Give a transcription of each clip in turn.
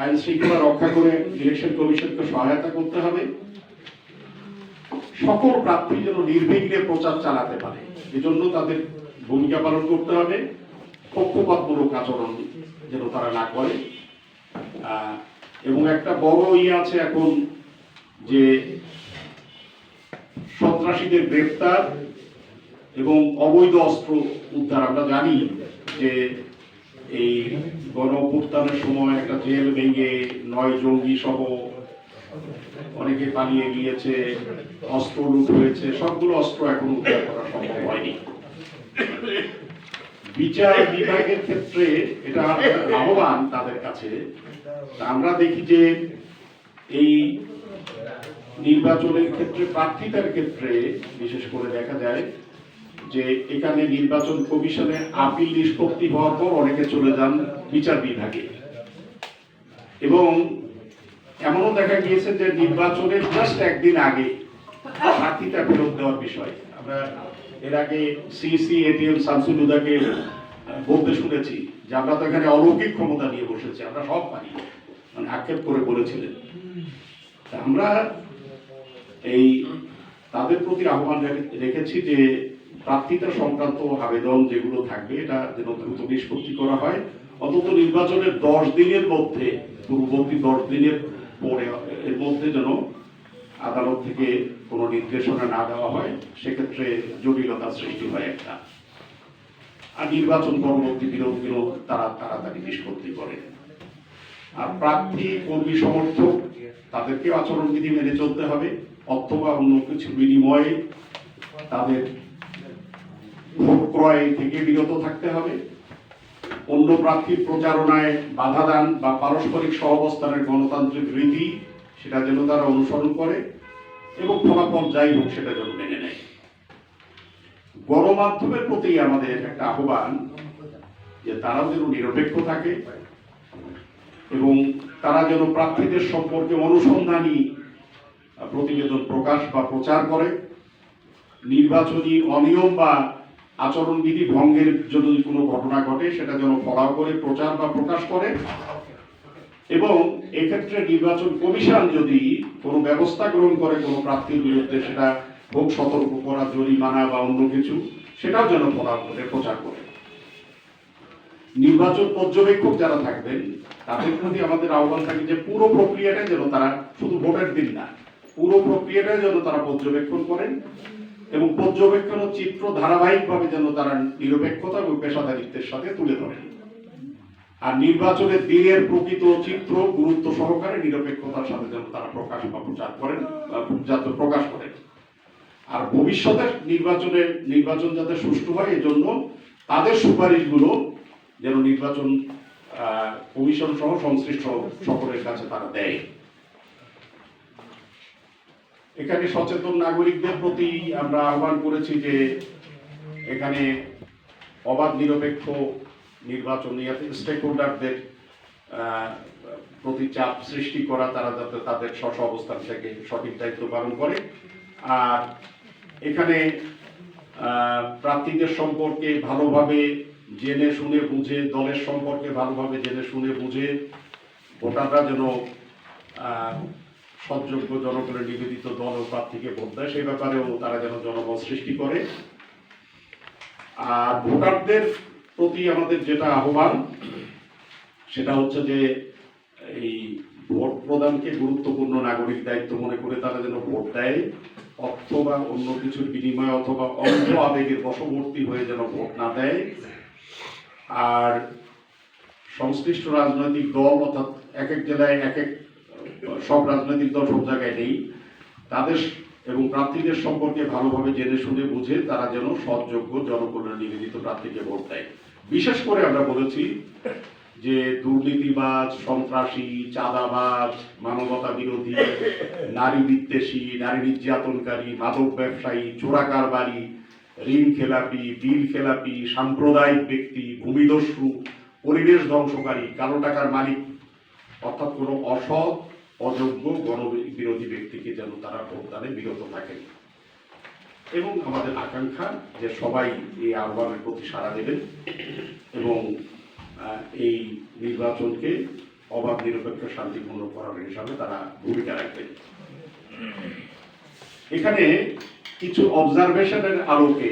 আইন শৃঙ্খলা রক্ষা করে ইলেকশন কমিশনকে সহায়তা করতে হবে। সকল প্রার্থী যেন নির্বিঘ্নে প্রচার চালাতে পারে। এজন্য তাদের ভূমিকা পালন করতে হবে। পক্ষপাতমূলক আচরণ যেন তারা না করে। এবং একটা বড় ইয়ে আছে এখন যে সন্ত্রাসীদের গ্রেপ্তার এবং অবৈধ অস্ত্র উদ্ধার, আমরা জানি যে এই গণ সময় একটা জেল ভেঙে নয় জঙ্গি সহ অনেকে পালিয়ে গিয়েছে, অস্ত্র লুট হয়েছে, সবগুলো অস্ত্র এখন উদ্ধার করা সম্ভব হয়নি। বিচার বিভাগের ক্ষেত্রে এটা লাভবান তাদের কাছে। আমরা দেখি যে এই নির্বাচনের ক্ষেত্রে প্রার্থিতার ক্ষেত্রে বিশেষ করে দেখা যায় যে এখানে নির্বাচন কমিশনে আপিল নিষ্পত্তি হওয়ার পর অনেকে চলে যান বিচার বিভাগে। এবং এমনও দেখা গিয়েছে যে নির্বাচনের জাস্ট একদিন আগে প্রার্থিতা ফেরত দেওয়ার বিষয়। আমরা এর আগে সিসি এটিএম শামসুল হুদাকে বলতে শুনেছি যে আমরা তো এখানে অলৌকিক ক্ষমতা নিয়ে বসেছি, আমরা সব পারি মানে আক্ষেপ করে বলেছিলেন। আমরা এই তাদের প্রতি আহ্বান রেখে- রেখেছি যে প্রার্থিতা সংক্রান্ত আবেদন যেগুলো থাকবে, এটা যেন দ্রুত নিষ্পত্তি করা হয়, অন্তত নির্বাচনের দশ দিনের মধ্যে, পূর্ববর্তী দশ দিনের পরে, এর মধ্যে যেন আদালত থেকে কোনো নির্দেশনা না দেওয়া হয়, সেক্ষেত্রে জটিলতা সৃষ্টি হয় একটা। আর নির্বাচন পরবর্তী বিরোধগুলো তারা তাড়াতাড়ি নিষ্পত্তি করে। আর প্রার্থী, কর্মী, সমর্থক তাদেরকে আচরণবিধি মেনে চলতে হবে, অথবা অন্য কিছু বিনিময়ে তাদের ক্রয় থেকে বিরত থাকতে হবে। অন্য প্রার্থীর প্রচারণায় বাধা দান বা পারস্পরিক সহাবস্থানের গণতান্ত্রিক রীতি সেটা যেন তারা অনুসরণ করে এবং ফলাফল যাই হোক সেটা যেন মেনে নেয়। গণমাধ্যমের প্রতি আমাদের একটা আহ্বান যে তারাও যেন নিরপেক্ষ থাকে এবং তারা যেন প্রার্থীদের সম্পর্কে অনুসন্ধানী প্রতিবেদন প্রকাশ বা প্রচার করে। নির্বাচনী অনিয়ম বা আচরণবিধি ভঙ্গের যদি কোনো ঘটনা ঘটে, সেটা যেন ফলাও করে, প্রচার বা প্রকাশ করে। এবং এক্ষেত্রে নির্বাচন কমিশন যদি কোনো ব্যবস্থা গ্রহণ করে কোনো প্রার্থীর বিরুদ্ধে, সেটা হোক সতর্ক করা, জরিমানা বা অন্য কিছু, সেটাও যেন ফলাও করে, প্রচার করে। নির্বাচন পর্যবেক্ষক যারা থাকবেন, তাদের প্রতি আমাদের আহ্বান থাকে যে পুরো প্রক্রিয়াটা যেন তারা শুধু ভোটের দিন না, পুরো প্রক্রিয়াটা যেন তারা পর্যবেক্ষণ করেন। এবং পর্যবেক্ষণ ও চিত্র ধারাবাহিকভাবে যেন তারা নিরপেক্ষতা এবং পেশাদারিত্বের সাথে তুলে ধরে। আর নির্বাচনের দিনের প্রকৃত চিত্র, গুরুত্ব সহকারে নিরপেক্ষতার সাথে যেন তারা প্রকাশ বা প্রচার করেন যাতে প্রকাশ করেন। আর ভবিষ্যতে নির্বাচনে নির্বাচন যাতে সুষ্ঠু হয়, এজন্য তাদের সুপারিশগুলো যেন নির্বাচন কমিশন সহ সংশ্লিষ্ট সকলের কাছে তারা দেয়। এখানে সচেতন নাগরিকদের প্রতি আমরা আহ্বান করেছি যে এখানে অবাধ, নিরপেক্ষ নির্বাচন স্টেক হোল্ডারদের প্রতি চাপ সৃষ্টি করা, তারা যাতে তাদের স্ব অবস্থান থেকে সঠিক দায়িত্ব পালন করে। আর এখানে প্রার্থীদের সম্পর্কে ভালোভাবে জেনে শুনে বুঝে, দলের সম্পর্কে ভালোভাবে জেনে শুনে বুঝে, ভোটাররা যেন আহ, সৎযোগ্য জনগণের নিবেদিত দল ও প্রার্থীকে ভোট দেয় সেই ব্যাপারেও তারা যেন জনমত সৃষ্টি করে। আর ভোটারদের প্রতি আমাদের যেটা আহ্বান সেটা হচ্ছে যে এই ভোট প্রদানকে গুরুত্বপূর্ণ নাগরিক দায়িত্ব মনে করে তারা যেন ভোট দেয় অর্থ বা অন্য কিছুর বিনিময় অথবা অন্ধ আবেগের বশবর্তী হয়ে যেন ভোট না দেয়। আর সংশ্লিষ্ট রাজনৈতিক দল অর্থাৎ এক এক জেলায় এক এক সব রাজনৈতিক দল সব জায়গায় নেই। তাদের এবং প্রার্থীদের সম্পর্কে ভালোভাবে জেনে শুনে বুঝে তারা যেন সৎযোগ্য, জনকল্যাণ নিবেদিত প্রার্থীকে ভোট দেয়। বিশেষ করে আমরা বলেছি যে দুর্নীতিবাজ, সন্ত্রাসী, চাঁদাবাজ, মানবতা বিরোধী, নারী বিদ্বেষী, নারী নির্যাতনকারী, মাদক ব্যবসায়ী চোরাকারবারি ঋণ খেলাপি, বিল খেলাপি, সাম্প্রদায়িক ব্যক্তি, ভূমিদস্যু, পরিবেশ ধ্বংসকারী, কালো টাকার মালিক, অর্থাৎ কোনো অসৎ অযোগ্য গণবিরোধী ব্যক্তিকে যেন তারা ভোটদানে বিরত থাকেন এবং আমাদের আকাঙ্ক্ষা যে সবাই এই আহ্বানের প্রতি সাড়া দেবেন এবং এই নির্বাচনকে অবাধ, নিরপেক্ষ, শান্তিপূর্ণ করার হিসাবে তারা ভূমিকা রাখবে এখানে কিছু অবজারভেশনের আলোকে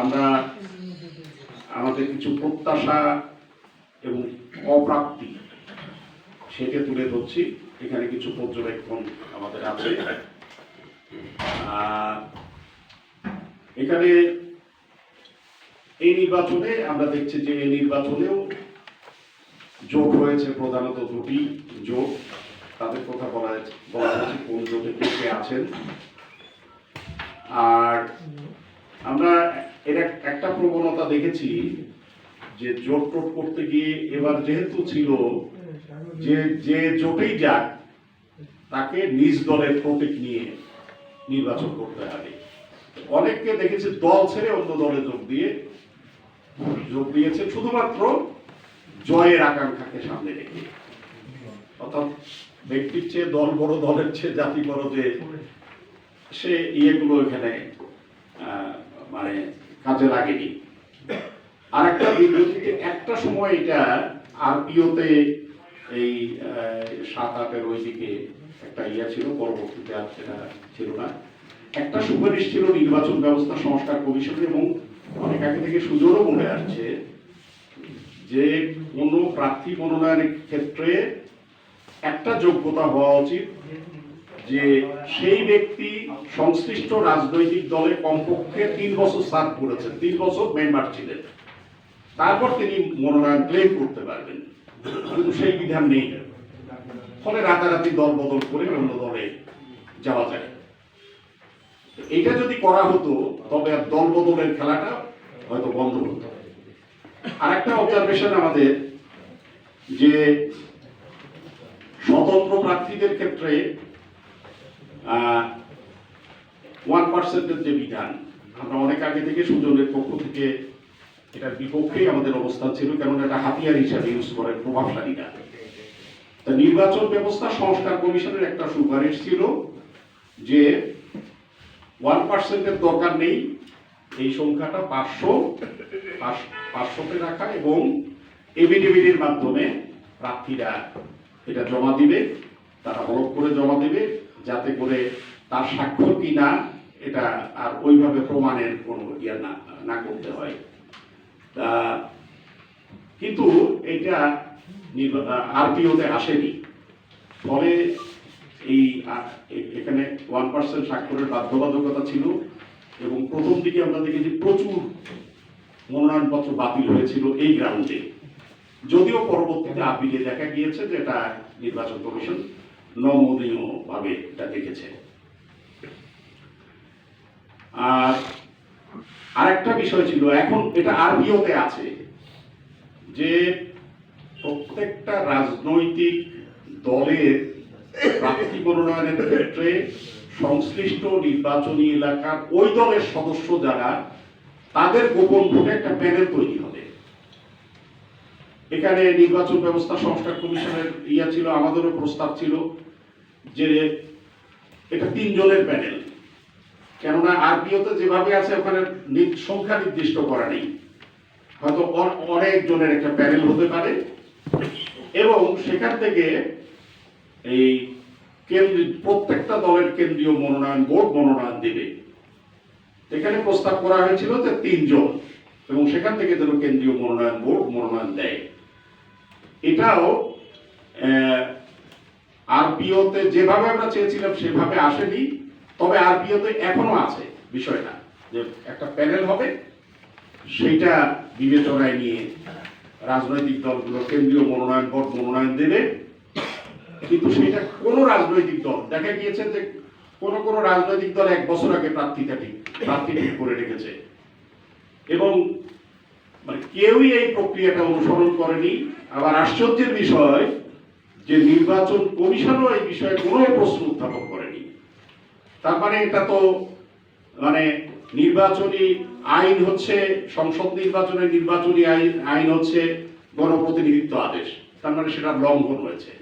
আমরা আমাদের কিছু প্রত্যাশা এবং অপ্রাপ্তি সেটা তুলে ধরছি। এখানে কিছু পর্যবেক্ষণ আমাদের আছে। এখানে এই নির্বাচনে আমরা দেখছি যে এই নির্বাচনেও জোট হয়েছে প্রধানত দুটি জোট তাদের কথা বলা বলা হয়েছে কোন জোটে কে কে আছেন। আর আমরা এর একটা প্রবণতা দেখেছি যে জোট টোট করতে গিয়ে এবার যেহেতু ছিল যে যে জোটেই যাক, তাকে নিজ দলের প্রতীক নিয়ে নির্বাচন করতে হবে। অনেককে দেখেছি দল ছেড়ে অন্য দলে যোগ দিয়ে, যোগ দিয়েছে, শুধুমাত্র জয়ের আকাঙ্ক্ষাকে সামনে রেখে। অর্থাৎ ব্যক্তির চেয়ে দল বড়, দলের চেয়ে জাতি বড় যে, সে ইয়েগুলো এখানে মানে কাজে লাগেনি। আর একটা একটা সময় এটা আরপিওতে এই সাত আটের ওই দিকে একটা ইয়া ছিল, পরবর্তীতে আর সেটা ছিল না। একটা সুপারিশ ছিল নির্বাচন ব্যবস্থা সংস্কার কমিশন এবং অনেক আগে থেকে সুযোগও মনে আসছে যে কোনো প্রার্থী মনোনয়নের ক্ষেত্রে একটা যোগ্যতা হওয়া উচিত যে সেই ব্যক্তি সংশ্লিষ্ট রাজনৈতিক দলে কমপক্ষে তিন বছর সার্ভ করেছেন, তিন বছর মেম্বার ছিলেন। তারপর তিনি মনোনয়ন ক্লেম করতে পারবেন। কিন্তু সেই বিধান নেই। ফলে রাতারাতি দল বদল করে অন্য দলে যাওয়া যায়। এটা যদি করা হতো, তবে আর দল বদলের খেলাটা হয়তো বন্ধ হতো। আর একটা অবজারভেশন আমাদের, যে স্বতন্ত্র প্রার্থীদের ক্ষেত্রে ওয়ান পার্সেন্টের যে বিধান, আমরা অনেক আগে থেকে সুজনের পক্ষ থেকে এটার বিপক্ষে আমাদের অবস্থান ছিল কারণ এটা হাতিয়ার হিসাবে ইউজ করেন প্রভাবশালীরা। তা নির্বাচন ব্যবস্থা সংস্কার কমিশনের একটা সুপারিশ ছিল যে ওয়ান পার্সেন্টের দরকার নেই, এই সংখ্যাটা পাঁচশো পাঁচশোতে রাখা এবং এভিডেভিডের মাধ্যমে প্রার্থীরা এটা জমা দিবে, তারা হলফ করে জমা দেবে, যাতে করে তার স্বাক্ষর কি না এটা আর ওইভাবে প্রমাণের কোনো ইয়ে না না করতে হয়। কিন্তু এটা আরপিওতে আসেনি। ফলে এই এখানে ওয়ান পার্সেন্ট স্বাক্ষরের বাধ্যবাধকতা ছিল এবং প্রথম দিকে আমরা দেখেছি প্রচুর মনোনয়নপত্র বাতিল হয়েছিল এই গ্রাউন্ডে। যদিও পরবর্তীতে আপিলে দেখা গিয়েছে যে এটা নির্বাচন কমিশন নমনীয় ভাবে এটা দেখেছে। আর আরেকটা বিষয় ছিল, এখন এটা আরবিওতে আছে যে প্রত্যেকটা রাজনৈতিক দলের প্রার্থী মনোনয়নের ক্ষেত্রে সংশ্লিষ্ট নির্বাচনী এলাকার ওই দলের সদস্য যারা, তাদের গোপন ভোটে একটা প্যানেল তৈরি হবে। এখানে নির্বাচন ব্যবস্থা সংস্কার কমিশনের ইয়া ছিল, আমাদেরও প্রস্তাব ছিল যে এটা তিনজনের প্যানেল। কেননা আরপিওতে যেভাবে আছে, ওখানে সংখ্যা নির্দিষ্ট করা নেই। হয়তো অনেক জনের একটা প্যানেল হতে পারে। এবং সেখান থেকে এই কেন্দ্রীয় প্রত্যেকটা দলের কেন্দ্রীয় মনোনয়ন বোর্ড মনোনয়ন দেবে। এখানে প্রস্তাব করা হয়েছিল যে তিনজন, এবং সেখান থেকে যেন কেন্দ্রীয় মনোনয়ন বোর্ড মনোনয়ন দেয়। এটাও আরপিওতে যেভাবে আমরা চেয়েছিলাম সেভাবে আসেনি। তবে আর আরপিওতে এখনও আছে, বিষয়টা। যে একটা প্যানেল হবে, সেইটা বিবেচনায় নিয়ে রাজনৈতিক দলগুলো কেন্দ্রীয় মনোনয়ন বোর্ড মনোনয়ন দেবে। কিন্তু সেটা কোনো রাজনৈতিক দল, দেখা গিয়েছে যে কোন কোন রাজনৈতিক দল এক বছর আগে প্রার্থীটা ঠিক, প্রার্থী ঠিক করে রেখেছে। এবং মানে কেউই এই প্রক্রিয়াটা অনুসরণ করেনি। আবার আশ্চর্যের বিষয়, যে নির্বাচন কমিশনও এই বিষয়ে কোনো প্রশ্ন উত্থাপন করেনি। তার মানে এটা তো মানে নির্বাচনী আইন হচ্ছে, সংসদ নির্বাচনের নির্বাচনী আইন আইন হচ্ছে গণপ্রতিনিধিত্ব আদেশ। তার মানে সেটা লঙ্ঘন হয়েছে।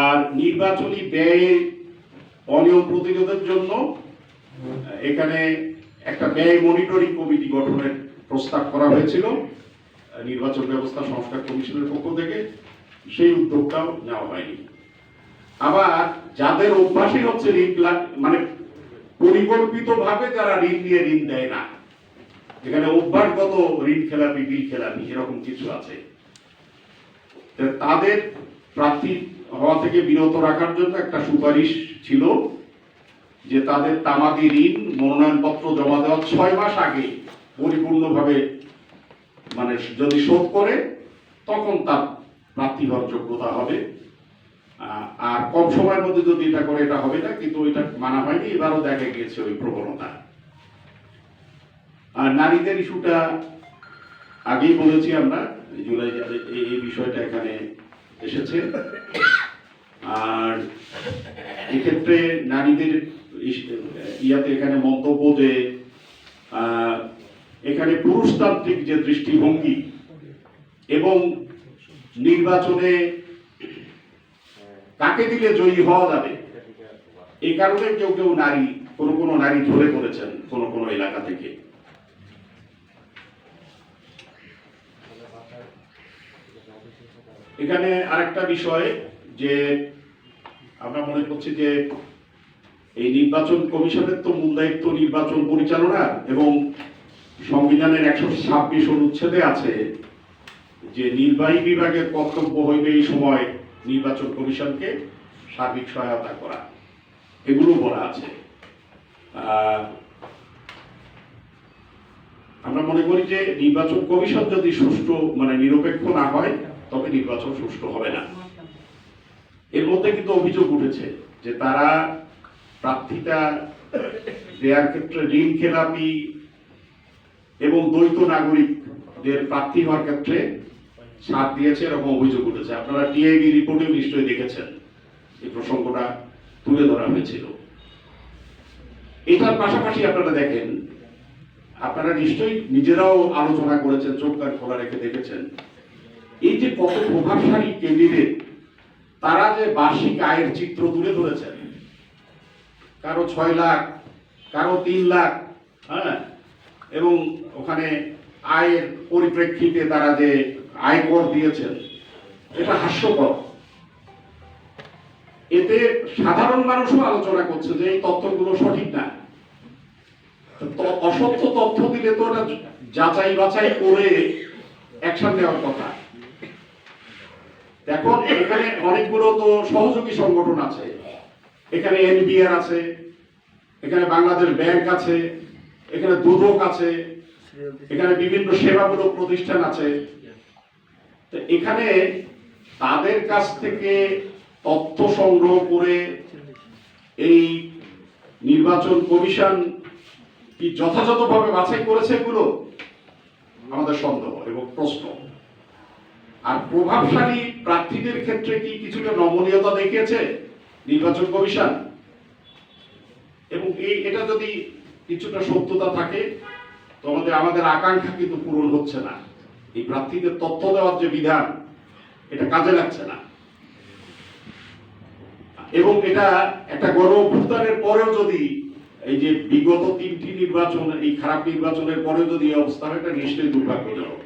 আর নির্বাচনী ব্যয় অনিয়ম প্রতিরোধের জন্য এখানে একটা ব্যয় মনিটরিং কমিটি গঠনের প্রস্তাব করা হয়েছিল, নির্বাচন ব্যবস্থা সংস্কার কমিশনের পক্ষ থেকে। সেই উদ্যোগটাও নেওয়া হয়নি। আবার যাদের অভ্যাসই হচ্ছে ঋণ মানে পরিকল্পিতভাবে যারা ঋণ নিয়ে ঋণ দেয় না, এখানে অভ্যাসগত ঋণ খেলাপি, বিল খেলাপি এরকম কিছু আছে। তাদের প্রার্থী হওয়া থেকে বিরত রাখার জন্য একটা সুপারিশ ছিল যে তাদের তামাদি ঋণ, মনোনয়নপত্র জমা দেওয়ার ছয় মাস আগে পরিপূর্ণভাবে মানে যদি শোধ করে, তখন তার প্রার্থী হওয়ার যোগ্যতা হবে। আর কম সময়ের মধ্যে যদি এটা করে এটা হবে না, কিন্তু এটা মানা হয়নি, এবারও দেখা গিয়েছে ওই প্রবণতা। আর নারীদের ইস্যুটা আগেই বলেছি আমরা, জুলাই এই বিষয়টা এখানে এসেছে। আর এক্ষেত্রে নারীদের ইয়াতে এখানে মন্তব্য যে এখানে পুরুষতান্ত্রিক যে দৃষ্টিভঙ্গি এবং নির্বাচনে কাকে দিলে জয়ী হওয়া যাবে। এই কারণে কেউ কেউ নারী, কোনো কোনো নারী ধরে পড়েছেন কোনো কোনো এলাকা থেকে। এখানে আরেকটা বিষয় যে আমরা মনে করছি যে এই নির্বাচন কমিশনের তো মূল দায়িত্ব নির্বাচন পরিচালনা এবং সংবিধানের একশো ছাব্বিশ অনুচ্ছেদে আছে যে নির্বাহী বিভাগের কর্তব্য হইবে এই সময় নির্বাচন কমিশনকে সার্বিক সহায়তা করা। এগুলো বলা আছে। আমরা মনে করি যে নির্বাচন কমিশন যদি সুষ্ঠু মানে নিরপেক্ষ না হয়, তবে নির্বাচন সুষ্ঠু হবে না। এর মধ্যে কিন্তু অভিযোগ উঠেছে যে তারা প্রার্থিতা দেওয়ার ক্ষেত্রে ঋণ খেলাপি এবং দ্বৈত নাগরিকদের প্রার্থী হওয়ার ক্ষেত্রে ছাড় দিয়েছে, এরকম অভিযোগ উঠেছে। আপনারা টিআইবি রিপোর্টেও নিশ্চয়ই দেখেছেন। এই প্রসঙ্গটা তুলে ধরা হয়েছিল। এটার পাশাপাশি আপনারা দেখেন, আপনারা নিশ্চয়ই নিজেরাও আলোচনা করেছেন, চোখ কান খোলা রেখে দেখেছেন। এই যে কত প্রভাবশালী ক্যান্ডিডেট তারা যে বার্ষিক আয়ের চিত্র তুলে ধরেছেন। কারও ছয় লাখ, কারও তিন লাখ হ্যাঁ? এবং ওখানে আয়ের পরিপ্রেক্ষিতে তারা যে আয়কর দিয়েছেন। এটা হাস্যকর। এতে সাধারণ মানুষও আলোচনা করছে যে এই তথ্যগুলো সঠিক না। অসত্য তথ্য দিলে তো ওটা যাচাই বাছাই করে অ্যাকশন নেওয়ার কথা। এখন এখানে অনেকগুলো তো সহযোগী সংগঠন আছে। এখানে এনবিআর আছে, এখানে বাংলাদেশ ব্যাংক আছে, এখানে দুদক আছে, এখানে বিভিন্ন সেবামূলক প্রতিষ্ঠান আছে। এখানে তাদের কাছ থেকে তথ্য সংগ্রহ করে এই নির্বাচন কমিশন কি যথাযথভাবে বাছাই করেছে এগুলো? আমাদের সন্দেহ এবং প্রশ্ন। আর প্রভাবশালী প্রার্থীদের ক্ষেত্রে কি কিছুটা নমনীয়তা দেখিয়েছে নির্বাচন কমিশন? এবং এই এটা যদি কিছুটা সত্যতা থাকে, তো আমাদের আমাদের আকাঙ্ক্ষা কিন্তু পূরণ হচ্ছে না। এই প্রার্থীদের তথ্য দেওয়ার যে বিধান, এটা কাজে লাগছে না। এবং এটা একটা গণ অভ্যুত্থানের পরেও যদি এই যে বিগত তিনটি নির্বাচন, এই খারাপ নির্বাচনের পরেও যদি এই অবস্থা হয় এটা নিশ্চয়ই দুর্ভাগ্যজনক।